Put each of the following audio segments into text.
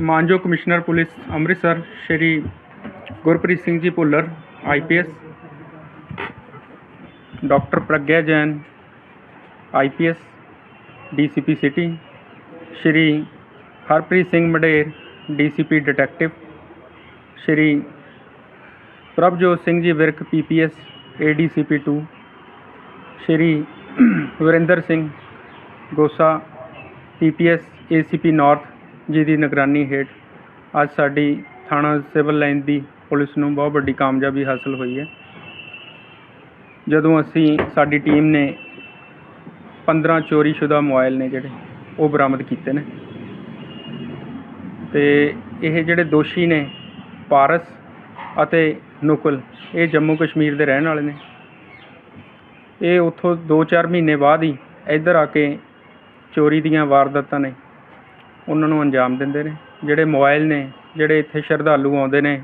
ਮਾਨਯੋਗ commissioner police Amritsar, Shri Gurpreet Singh ji Bhullar IPS doctor Pragya Jain IPS DCP city, Shri Harpreet Singh Mader DCP detective, Shri Prabhjot Singh ji Virk PPS ADCP 2 Shri Varinder Singh Gosa PPS ACP north ਜਿਹਦੀ ਨਿਗਰਾਨੀ ਹੇਠ ਅੱਜ ਸਾਡੀ ਥਾਣਾ civil line ਦੀ police ਨੂੰ ਬਹੁਤ ਵੱਡੀ ਕਾਮਯਾਬੀ ਹਾਸਲ ਹੋਈ ਹੈ। ਜਦੋਂ ਅਸੀਂ ਸਾਡੀ ਟੀਮ ਨੇ 15 ਚੋਰੀशुदा ਮੋਬਾਈਲ ਨੇ ਜਿਹੜੇ, ਉਹ ਬਰਾਮਦ ਕੀਤੇ ਨੇ। ਤੇ ਇਹ ਜਿਹੜੇ ਦੋਸ਼ੀ ਨੇ, ਪਾਰਸ ਅਤੇ ਨੁਕਲ, ਇਹ ਜੰਮੂ ਕਸ਼ਮੀਰ ਦੇ ਰਹਿਣ ਵਾਲੇ ਨੇ। ਇਹ ਉੱਥੋਂ 2-4 ਮਹੀਨੇ ਬਾਅਦ ਹੀ ਇੱਧਰ ਆ ਕੇ ਚੋਰੀ ਦੀਆਂ ਵਾਰਦਾਤਾਂ ਨੇ ਉਹਨਾਂ ਨੂੰ ਅੰਜਾਮ ਦਿੰਦੇ ਨੇ। ਜਿਹੜੇ ਮੋਬਾਈਲ ਨੇ ਜਿਹੜੇ ਇੱਥੇ ਸ਼ਰਧਾਲੂ ਆਉਂਦੇ ਨੇ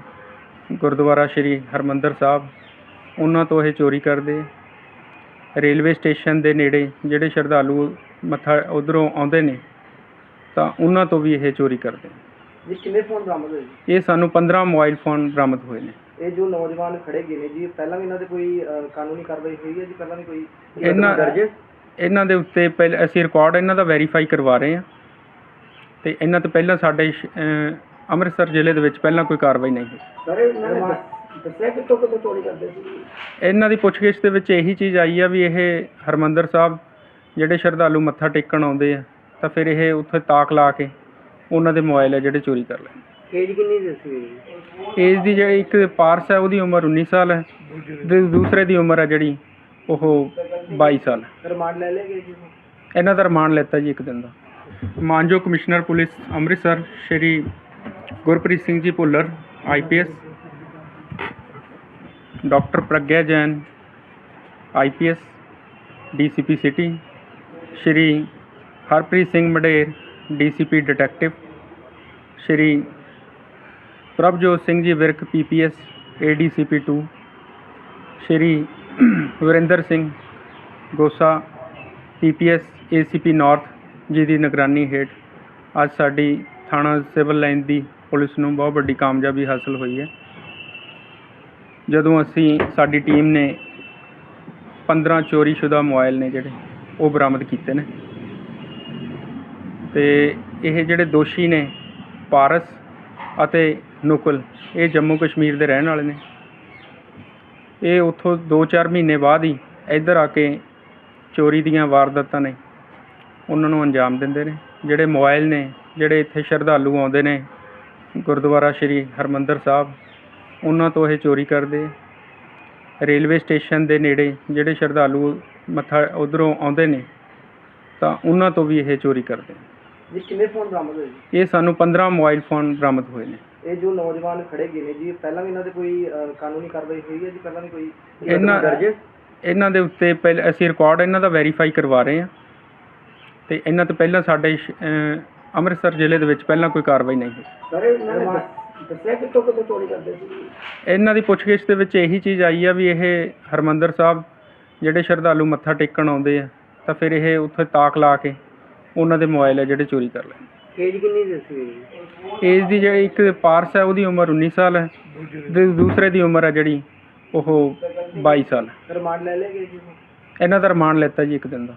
ਗੁਰਦੁਆਰਾ ਸ਼੍ਰੀ ਹਰਮੰਦਰ ਸਾਹਿਬ ਉਹਨਾਂ ਤੋਂ ਇਹ ਚੋਰੀ ਕਰਦੇ ਰੇਲਵੇ ਸਟੇਸ਼ਨ ਦੇ ਨੇੜੇ ਜਿਹੜੇ ਸ਼ਰਧਾਲੂ ਮੱਥਾ ਉਧਰੋਂ ਆਉਂਦੇ ਨੇ ਤਾਂ ਉਹਨਾਂ ਤੋਂ ਵੀ ਇਹ ਚੋਰੀ ਕਰਦੇ ਜੀ ਕਿੰਨੇ ਫੋਨ ਬਰਾਮਦ ਹੋਏ ਜੀ? ਇਹ ਸਾਨੂੰ 15 ਮੋਬਾਈਲ ਫੋਨ ਬਰਾਮਦ ਹੋਏ ਨੇ। ਇਹ ਜੋ ਨੌਜਵਾਨ ਖੜੇ ਗਏ ਨੇ ਜੀ ਪਹਿਲਾਂ ਵੀ ਇਹਨਾਂ ਤੇ ਕੋਈ ਕਾਨੂੰਨੀ ਕਾਰਵਾਈ ਹੋਈ ਹੈ ਜੀ? ਪਹਿਲਾਂ ਵੀ ਕੋਈ ਇਹਨਾਂ? ਇਹਨਾਂ ਦੇ ਉੱਤੇ ਪਹਿਲ ਅਸੀਂ ਰਿਕਾਰਡ ਇਹਨਾਂ ਦਾ ਵੈਰੀਫਾਈ ਕਰਵਾ ਰਹੇ ਹਾਂ। ਤੇ ਇਹਨਾਂ ਤੋਂ ਪਹਿਲਾਂ ਸਾਡੇ ਸ਼- ਅਹ, ਅੰਮ੍ਰਿਤਸਰ ਜ਼ਿਲ੍ਹੇ ਦੇ ਵਿੱਚ ਪਹਿਲਾਂ ਕੋਈ ਕਾਰਵਾਈ ਨਹੀਂ ਹੋਈ। ਸਰ ਇਹਨਾਂ ਨੇ ਦੱਸ- ਦੱਸਿਆ ਕਿੱਥੋਂ ਕਿੱਥੋਂ ਚੋਰੀ ਕਰਦੇ ਸੀ? ਇਹਨਾਂ ਦੀ ਪੁੱਛਗਿੱਛ ਦੇ ਵਿੱਚ ਇਹੀ ਚੀਜ਼ ਆਈ ਆ ਵੀ ਇਹ ਹਰਮੰਦਰ ਸਾਹਿਬ ਜਿਹੜੇ ਸ਼ਰਧਾਲੂ ਮੱਥਾ ਟੇਕਣ ਆਉਂਦੇ ਆ ਤਾਂ ਫਿਰ ਇਹ ਉੱਥੇ ਤਾਕ ਲਾ ਕੇ ਉਹਨਾਂ ਦੇ ਮੋਬਾਈਲ ਆ ਜਿਹੜੇ ਚੋਰੀ ਕਰ ਲੈਂਦੇ ਏਜ ਕਿੰਨੀ ਦੱਸੀ ਹੋਈ ਜੀ ਏਜ ਦੀ ਜਿਹੜੀ ਇੱਕ ਪਾਰਸ ਹੈ ਉਹਦੀ ਉਮਰ 19 ਸਾਲ ਹੈ ਤੇ ਦੂਸਰੇ ਦੀ ਉਮਰ ਹੈ ਜਿਹੜੀ ਉਹ 22 ਸਾਲ ਹੈ ਰਿਮਾਂਡ ਲੈ ਲਏ ਗਏ ਜੀ? ਇਹਨਾਂ ਦਾ ਰਿਮਾਂਡ ਲੈਤਾ ਜੀ ਇੱਕ ਦਿਨ ਦਾ। ਮਾਨਯੋਗ commissioner police Amritsar Shri Gurpreet Singh ji Bhullar IPS doctor Pragya Jain IPS DCP city Shri Harpreet Singh Mader DCP detective Shri Prabhjot Singh ji Virk PPS ADCP 2 Shri Varinder Singh Gosa PPS ACP north ਜਿਹਦੀ ਨਿਗਰਾਨੀ ਹੇਠ ਅੱਜ ਸਾਡੀ ਥਾਣਾ civil line ਦੀ police ਨੂੰ ਬਹੁਤ ਵੱਡੀ ਕਾਮਯਾਬੀ ਹਾਸਲ ਹੋਈ ਹੈ। ਜਦੋਂ ਅਸੀਂ ਸਾਡੀ ਟੀਮ ਨੇ 15 ਚੋਰੀशुदा ਮੋਬਾਈਲ ਨੇ ਜਿਹੜੇ, ਉਹ ਬਰਾਮਦ ਕੀਤੇ ਨੇ। ਤੇ ਇਹ ਜਿਹੜੇ ਦੋਸ਼ੀ ਨੇ, ਪਾਰਸ ਅਤੇ ਨੁਕਲ, ਇਹ ਜੰਮੂ ਕਸ਼ਮੀਰ ਦੇ ਰਹਿਣ ਵਾਲੇ ਨੇ। ਇਹ ਉੱਥੋਂ 2-4 ਮਹੀਨੇ ਬਾਅਦ ਹੀ ਇੱਧਰ ਆ ਕੇ ਚੋਰੀ ਦੀਆਂ ਵਾਰਦਾਤਾਂ ਨੇ ਉਹਨਾਂ ਨੂੰ ਅੰਜਾਮ ਦਿੰਦੇ ਨੇ ਜਿਹੜੇ ਮੋਬਾਈਲ ਨੇ ਜਿਹੜੇ ਇੱਥੇ ਸ਼ਰਧਾਲੂ ਆਉਂਦੇ ਨੇ ਗੁਰਦੁਆਰਾ ਸ਼੍ਰੀ ਹਰਮੰਦਰ ਸਾਹਿਬ ਉਹਨਾਂ ਤੋਂ ਇਹ ਚੋਰੀ ਕਰਦੇ ਰੇਲਵੇ ਸਟੇਸ਼ਨ ਦੇ ਨੇੜੇ ਜਿਹੜੇ ਸ਼ਰਧਾਲੂ ਮੱਥਾ ਉਧਰੋਂ ਆਉਂਦੇ ਨੇ ਤਾਂ ਉਹਨਾਂ ਤੋਂ ਵੀ ਇਹ ਚੋਰੀ ਕਰਦੇ ਜੀ ਕਿੰਨੇ ਫੋਨ ਬਰਾਮਦ ਹੋਏ ਜੀ? ਇਹ ਸਾਨੂੰ 15 ਮੋਬਾਈਲ ਫੋਨ ਬਰਾਮਦ ਹੋਏ ਨੇ। ਇਹ ਜੋ ਨੌਜਵਾਨ ਖੜੇ ਗਏ ਨੇ ਜੀ ਪਹਿਲਾਂ ਵੀ ਇਹਨਾਂ ਤੇ ਕੋਈ ਕਾਨੂੰਨੀ ਕਾਰਵਾਈ ਹੋਈ ਹੈ ਜੀ? ਪਹਿਲਾਂ ਵੀ ਕੋਈ ਇਹਨਾਂ? ਇਹਨਾਂ ਦੇ ਉੱਤੇ ਪਹਿਲ ਅਸੀਂ ਰਿਕਾਰਡ ਇਹਨਾਂ ਦਾ ਵੈਰੀਫਾਈ ਕਰਵਾ ਰਹੇ ਹਾਂ। ਤੇ ਇਹਨਾਂ ਤੋਂ ਪਹਿਲਾਂ ਸਾਡੇ ਸ਼- ਅਹ, ਅੰਮ੍ਰਿਤਸਰ ਜ਼ਿਲ੍ਹੇ ਦੇ ਵਿੱਚ ਪਹਿਲਾਂ ਕੋਈ ਕਾਰਵਾਈ ਨਹੀਂ ਹੋਈ। ਸਰ ਇਹਨਾਂ ਨੇ ਦੱਸ- ਦੱਸਿਆ ਕਿੱਥੋਂ ਕਿੱਥੋਂ ਚੋਰੀ ਕਰਦੇ ਸੀ? ਇਹਨਾਂ ਦੀ ਪੁੱਛਗਿੱਛ ਦੇ ਵਿੱਚ ਇਹੀ ਚੀਜ਼ ਆਈ ਆ ਵੀ ਇਹ ਹਰਮੰਦਰ ਸਾਹਿਬ ਜਿਹੜੇ ਸ਼ਰਧਾਲੂ ਮੱਥਾ ਟੇਕਣ ਆਉਂਦੇ ਆ ਤਾਂ ਫਿਰ ਇਹ ਉੱਥੇ ਤਾਕ ਲਾ ਕੇ ਉਹਨਾਂ ਦੇ ਮੋਬਾਈਲ ਆ ਜਿਹੜੇ ਚੋਰੀ ਕਰ ਲੈਂਦੇ ਏਜ ਕਿੰਨੀ ਦੱਸੀ ਏਜ ਦੀ ਜਿਹੜੀ ਇੱਕ ਪਾਰਸ ਹੈ ਉਹਦੀ ਉਮਰ 19 ਸਾਲ ਹੈ ਤੇ ਦੂਸਰੇ ਦੀ ਉਮਰ ਹੈ ਜਿਹੜੀ ਉਹ 22 ਸਾਲ ਹੈ ਰਿਮਾਂਡ ਲੈ ਲਏ ਗਏ ਜੀ? ਇਹਨਾਂ ਦਾ ਰਿਮਾਂਡ ਲੈਤਾ ਜੀ ਇੱਕ ਦਿਨ ਦਾ।